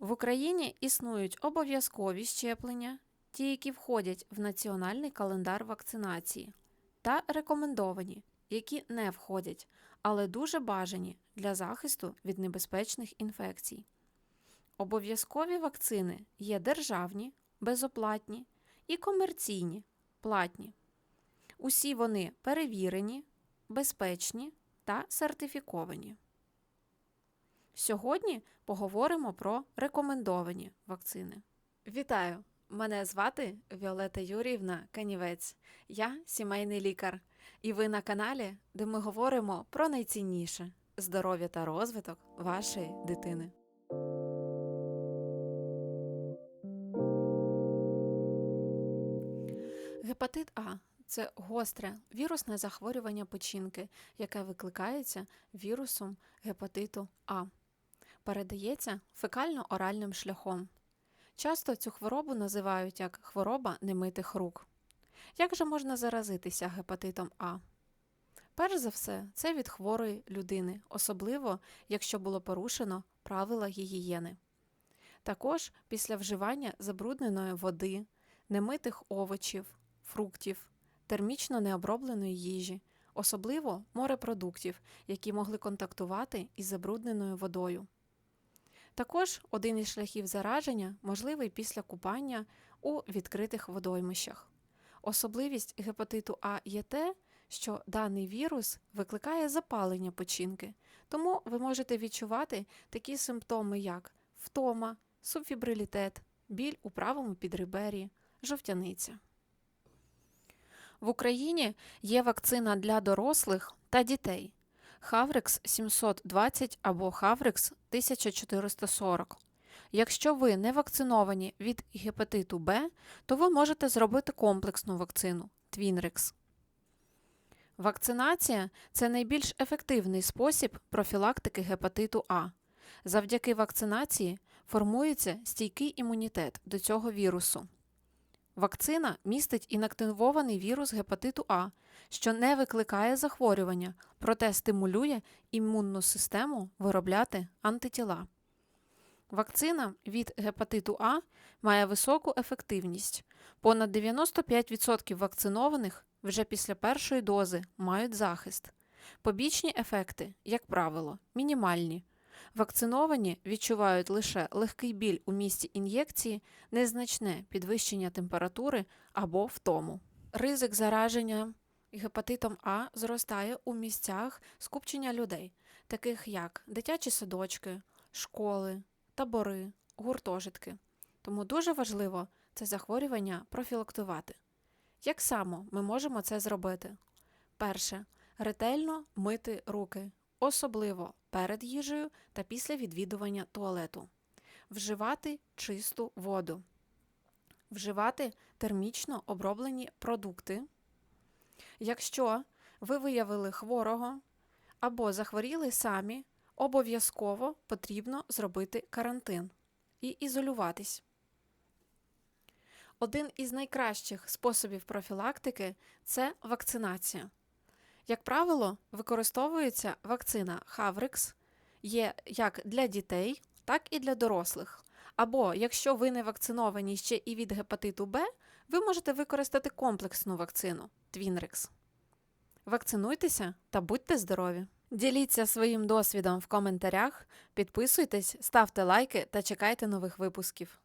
В Україні існують обов'язкові щеплення, ті, які входять в національний календар вакцинації, та рекомендовані, які не входять, але дуже бажані для захисту від небезпечних інфекцій. Обов'язкові вакцини є державні, безоплатні і комерційні, платні. Усі вони перевірені, безпечні та сертифіковані. Сьогодні поговоримо про рекомендовані вакцини. Вітаю! Мене звати Віолета Юріївна Канівець. Я сімейний лікар, і ви на каналі, де ми говоримо про найцінніше здоров'я та розвиток вашої дитини. Гепатит А це гостре вірусне захворювання печінки, яке викликається вірусом гепатиту А. Передається фекально-оральним шляхом. Часто цю хворобу називають як хвороба немитих рук. Як же можна заразитися гепатитом А? Перш за все, це від хворої людини, особливо якщо було порушено правила гігієни. Також після вживання забрудненої води, немитих овочів, фруктів, термічно необробленої їжі, особливо морепродуктів, які могли контактувати із забрудненою водою. Також один із шляхів зараження можливий після купання у відкритих водоймищах. Особливість гепатиту А є те, що даний вірус викликає запалення печінки, тому ви можете відчувати такі симптоми, як втома, субфібрилітет, біль у правому підребері, жовтяниця. В Україні є вакцина для дорослих та дітей Хаврекс 720 або Хаврекс 1440. Якщо ви не вакциновані від гепатиту Б, то ви можете зробити комплексну вакцину Твінрекс. Вакцинація це найбільш ефективний спосіб профілактики гепатиту А. Завдяки вакцинації формується стійкий імунітет до цього вірусу. Вакцина містить інактивований вірус гепатиту А, що не викликає захворювання, проте стимулює імунну систему виробляти антитіла. Вакцина від гепатиту А має високу ефективність. Понад 95% вакцинованих вже після першої дози мають захист. Побічні ефекти, як правило, мінімальні. Вакциновані відчувають лише легкий біль у місці ін'єкції, незначне підвищення температури або втому. Ризик зараження гепатитом А зростає у місцях скупчення людей, таких як дитячі садочки, школи, табори, гуртожитки. Тому дуже важливо це захворювання профілактувати. Як само ми можемо це зробити? Перше ретельно мити руки, особливо перед їжею та після відвідування туалету, вживати чисту воду, вживати термічно оброблені продукти. Якщо ви виявили хворого або захворіли самі, обов'язково потрібно зробити карантин і ізолюватись. Один із найкращих способів профілактики це вакцинація. Як правило, використовується вакцина Хаврикс є як для дітей, так і для дорослих. Або якщо ви не вакциновані ще і від гепатиту Б, ви можете використати комплексну вакцину Твінрекс. Вакцинуйтеся та будьте здорові! Діліться своїм досвідом в коментарях, підписуйтесь, ставте лайки та чекайте нових випусків.